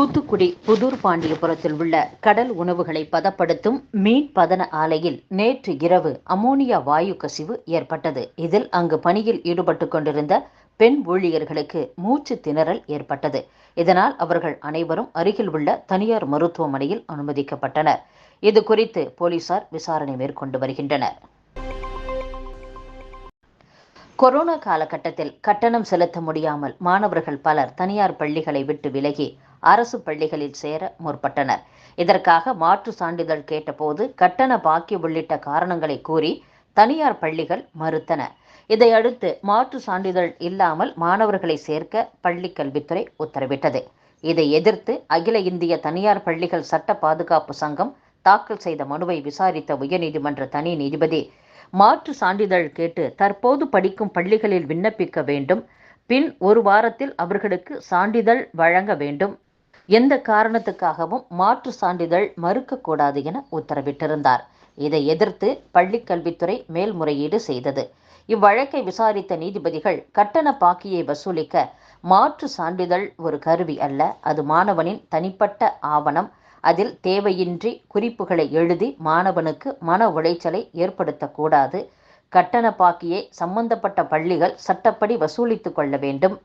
தூத்துக்குடி புதூர் பாண்டியபுரத்தில் உள்ள கடல் உணவுகளை பதப்படுத்தும் மீன் பதன ஆலையில் நேற்று இரவு அமோனியா வாயு கசிவு ஏற்பட்டது. இதில் அங்கு பணியில் ஈடுபட்டு கொண்டிருந்த பெண் ஊழியர்களுக்கு மூச்சு திணறல் ஏற்பட்டது. இதனால் அவர்கள் அனைவரும் அருகில் உள்ள தனியார் மருத்துவமனையில் அனுமதிக்கப்பட்டனர். இது குறித்து போலீசார் விசாரணை மேற்கொண்டு வருகின்றனர். கொரோனா காலகட்டத்தில் கட்டணம் செலுத்த முடியாமல் மாணவர்கள் பலர் தனியார் பள்ளிகளை விட்டு விலகி அரசு பள்ளிகளில் சேர முற்பட்டனர். இதற்காக மாற்று சான்றிதழ் கேட்டபோது கட்டண பாக்கி உள்ளிட்ட காரணங்களை கூறி தனியார் பள்ளிகள் மறுத்தன. இதையடுத்து மாற்று சான்றிதழ் இல்லாமல் மாணவர்களை சேர்க்க பள்ளி கல்வித்துறை உத்தரவிட்டது. இதை எதிர்த்து அகில இந்திய தனியார் பள்ளிகள் சட்ட பாதுகாப்பு சங்கம் தாக்கல் செய்த மனுவை விசாரித்த உயர்நீதிமன்ற தனி நீதிபதி மாற்று சான்றிதழ் கேட்டு தற்போது படிக்கும் பள்ளிகளில் விண்ணப்பிக்க வேண்டும். பின் ஒரு வாரத்தில் அவர்களுக்கு சான்றிதழ் வழங்க வேண்டும். எந்த காரணத்துக்காகவும் மாற்று சான்றிதழ் மறுக்கக்கூடாது என உத்தரவிட்டிருந்தார். இதை எதிர்த்து பள்ளிக்கல்வித்துறை மேல்முறையீடு செய்தது. இவ்வழக்கை விசாரித்த நீதிபதிகள் கட்டண பாக்கியை வசூலிக்க மாற்று சான்றிதழ் ஒரு கருவி அல்ல அது மாணவனின் தனிப்பட்ட ஆவணம். அதில் தேவையின்றி குறிப்புகளை எழுதி மாணவனுக்கு மன உளைச்சலை ஏற்படுத்தக்கூடாது. கட்டண பாக்கியை சம்பந்தப்பட்ட பள்ளிகள் சட்டப்படி வசூலித்துக் கொள்ள வேண்டும்.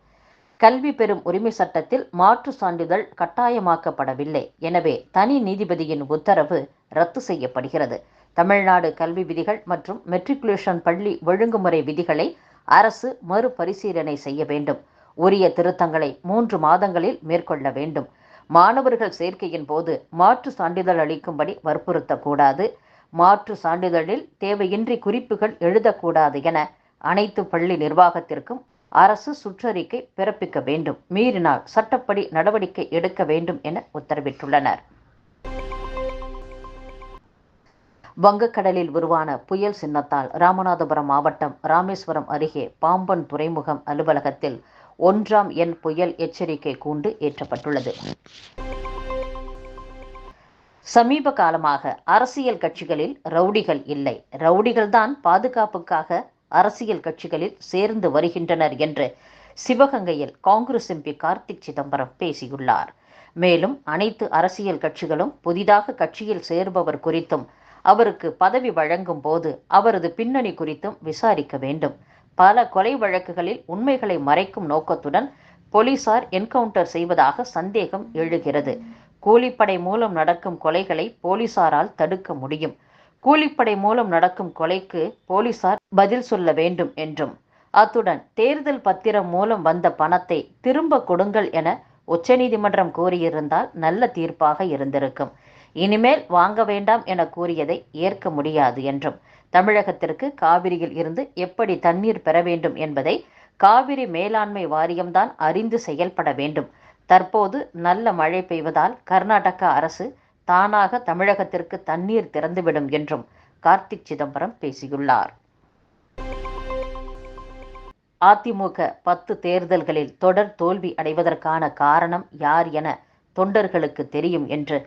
கல்வி பெறும் உரிமை சட்டத்தில் மாற்று சான்றிதழ் கட்டாயமாக்கப்படவில்லை. எனவே தனி நீதிபதியின் உத்தரவு ரத்து செய்யப்படுகிறது. தமிழ்நாடு கல்வி விதிகள் மற்றும் மெட்ரிகுலேஷன் பள்ளி ஒழுங்குமுறை விதிகளை அரசு மறுபரிசீலனை செய்ய வேண்டும். உரிய திருத்தங்களை மூன்று மாதங்களில் மேற்கொள்ள வேண்டும். மாணவர்கள் சேர்க்கையின் போது மாற்று சான்றிதழ் அளிக்கும்படி வற்புறுத்தக்கூடாது. மாற்று சான்றிதழில் தேவையின்றி குறிப்புகள் எழுதக்கூடாது என அனைத்து பள்ளி நிர்வாகத்திற்கும் அரசு சுற்றறிக்கை பிறப்பிக்க வேண்டும். மீறினால் சட்டப்படி நடவடிக்கை எடுக்க வேண்டும் என உத்தரவிட்டுள்ளனர். வங்கக்கடலில் உருவான புயல் சின்னத்தால் ராமநாதபுரம் மாவட்டம் ராமேஸ்வரம் அருகே பாம்பன் துறைமுகம் அலுவலகத்தில் ஒன்றாம் எண் புயல் எச்சரிக்கை கூண்டு ஏற்றப்பட்டுள்ளது. சமீப காலமாக அரசியல் கட்சிகளில் ரவுடிகள் இல்லை. ரவுடிகள்தான் பாதுகாப்புக்காக அரசியல் கட்சிகளில் சேர்ந்து வருகின்றனர் என்று சிவகங்கையில் காங்கிரஸ் எம்பி கார்த்திக் சிதம்பரம் பேசியுள்ளார். மேலும் அனைத்து அரசியல் கட்சிகளும் புதிதாக கட்சியில் சேர்பவர் குறித்தும் அவருக்கு பதவி வழங்கும் போது அவரது பின்னணி குறித்தும் விசாரிக்க வேண்டும். பல கொலை வழக்குகளில் உண்மைகளை மறைக்கும் நோக்கத்துடன் போலீசார் என்கவுண்டர் செய்வதாக சந்தேகம் எழுகிறது. கூலிப்படை மூலம் நடக்கும் கொலைகளை போலீசாரால் தடுக்க முடியும். கூலிப்படை மூலம் நடக்கும் கொலைக்கு போலீசார் பதில் சொல்ல வேண்டும் என்றும் அத்துடன் தேர்தல் பத்திரம் மூலம் வந்த பணத்தை திரும்ப கொடுங்கள் என உச்சநீதிமன்றம் கூறியிருந்தால் நல்ல தீர்ப்பாக இருந்திருக்கும். இனிமேல் வாங்க வேண்டாம் என கூறியதை ஏற்க முடியாது என்றும் தமிழகத்திற்கு காவிரியில் இருந்து எப்படி தண்ணீர் பெற வேண்டும் என்பதை காவிரி மேலாண்மை வாரியம்தான் அறிந்து செயல்பட வேண்டும். தற்போது நல்ல மழை பெய்வதால் கர்நாடக அரசு தானாக தமிழகத்திற்கு தண்ணீர் திறந்துவிடும் என்றும் கார்த்திக் சிதம்பரம் பேசியுள்ளார். அதிமுக பத்து தேர்தல்களில் தொடர் தோல்வி அடைவதற்கான காரணம் யார் என தொண்டர்களுக்கு தெரியும் என்று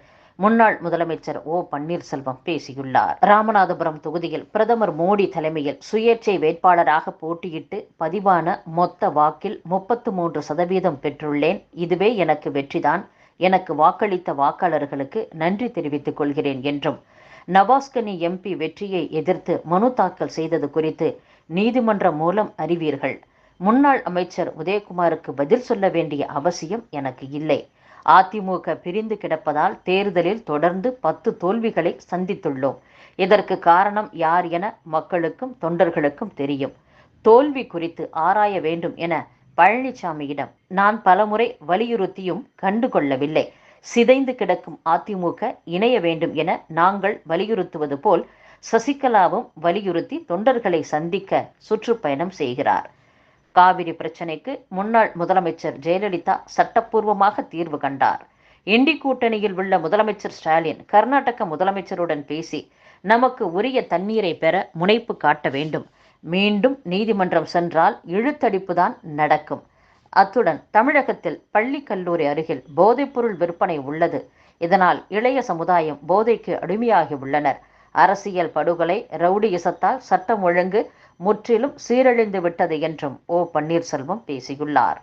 முன்னாள் முதலமைச்சர் ஓ பன்னீர்செல்வம் பேசியுள்ளார். ராமநாதபுரம் தொகுதியில் பிரதமர் மோடி தலைமையில் சுயேட்சை வேட்பாளராக போட்டியிட்டு பதிவான மொத்த வாக்கில் முப்பத்து மூன்று சதவீதம் பெற்றுள்ளேன். இதுவே எனக்கு வெற்றிதான். எனக்கு வாக்களித்த வாக்காளர்களுக்கு நன்றி தெரிவித்துக் கொள்கிறேன் என்றும் நவாஸ்கனி எம்பி வெற்றியை எதிர்த்து மனு தாக்கல் செய்தது குறித்து நீதிமன்றம் மூலம் அறிவீர்கள். முன்னாள் அமைச்சர் உதயகுமாருக்கு பதில் சொல்ல வேண்டிய அவசியம் எனக்கு இல்லை. அதிமுக பிரிந்து கிடப்பதால் தேர்தலில் தொடர்ந்து பத்து தோல்விகளை சந்தித்துள்ளோம். இதற்கு காரணம் யார் என மக்களுக்கும் தொண்டர்களுக்கும் தெரியும். தோல்வி குறித்து ஆராய வேண்டும் என பழனிசாமியிடம் நான் பலமுறை வலியுறுத்தியும் கண்டுகொள்ளவில்லை. சிதைந்து கிடக்கும் அதிமுக இணைய வேண்டும் என நாங்கள் வலியுறுத்துவது போல் சசிகலாவும் வலியுறுத்தி தொண்டர்களை சந்திக்க சுற்றுப்பயணம் செய்கிறார். காவிரி பிரச்சினைக்கு முன்னாள் முதலமைச்சர் ஜெயலலிதா சட்டப்பூர்வமாக தீர்வு கண்டார். இண்டி கூட்டணியில் உள்ள முதலமைச்சர் ஸ்டாலின் கர்நாடக முதலமைச்சருடன் பேசி நமக்கு உரிய தண்ணீரை பெற முனைப்பு காட்ட வேண்டும். மீண்டும் நீதிமன்றம் சென்றால் இழுத்தடிப்புதான் நடக்கும். அத்துடன் தமிழகத்தில் பள்ளி கல்லூரி அருகில் போதைப்பொருள் விற்பனை உள்ளது. இதனால் இளைய சமுதாயம் போதைக்கு அடிமையாகி உள்ளனர். அரசியல் படுகொலை ரவுடியிசத்தால் சட்டம் ஒழுங்கு முற்றிலும் சீரழிந்து விட்டது என்றும் ஓ பன்னீர்செல்வம் பேசியுள்ளார்.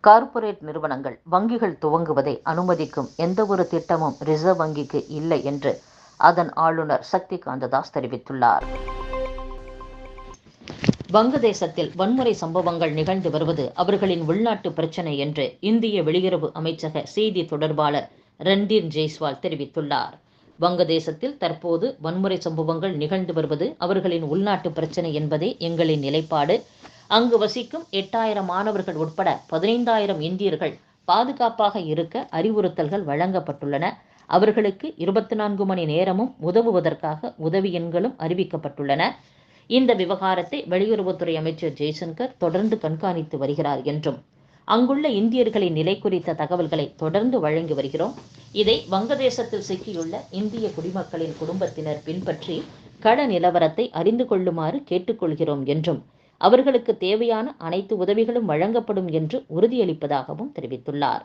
கார்ப்பரேட் நிறுவனங்கள் வங்கிகள் துவங்குவதை அனுமதிக்கும் எந்தவொரு திட்டமும் ரிசர்வ் வங்கிக்கு இல்லை என்று அதன் ஆளுநர் சக்தி காந்ததாஸ் தெரிவித்துள்ளார். வங்கதேசத்தில் வன்முறை சம்பவங்கள் நிகழ்ந்து வருவது அவர்களின் உள்நாட்டு பிரச்சினை என்று இந்திய வெளியுறவு அமைச்சக செய்தி தொடர்பாளர் ரன்தீர் ஜெய்ஸ்வால் தெரிவித்துள்ளார். வங்கதேசத்தில் தற்போது வன்முறை சம்பவங்கள் நிகழ்ந்து வருவது அவர்களின் உள்நாட்டு பிரச்சினை என்பதே எங்களின் நிலைப்பாடு. அங்கு வசிக்கும் எட்டாயிரம் மாணவர்கள் உட்பட பதினைந்தாயிரம் இந்தியர்கள் பாதுகாப்பாக இருக்க அறிவுறுத்தல்கள் வழங்கப்பட்டுள்ளன. அவர்களுக்கு இருபத்தி நான்கு மணி நேரமும் உதவுவதற்காக உதவி எண்களும் அறிவிக்கப்பட்டுள்ளன. இந்த விவகாரத்தை வெளியுறவுத்துறை அமைச்சர் ஜெய்சங்கர் தொடர்ந்து கண்காணித்து வருகிறார் என்றும் அங்குள்ள இந்தியர்களின் நிலை குறித்த தகவல்களை தொடர்ந்து வழங்கி வருகிறோம். இதை வங்கதேசத்தில் சிக்கியுள்ள இந்திய குடிமக்களின் குடும்பத்தினர் பின்பற்றி கள நிலவரத்தை அறிந்து கொள்ளுமாறு கேட்டுக்கொள்கிறோம் என்றும் அவர்களுக்கு தேவையான அனைத்து உதவிகளும் வழங்கப்படும் என்று உறுதியளிப்பதாகவும் தெரிவித்துள்ளார்.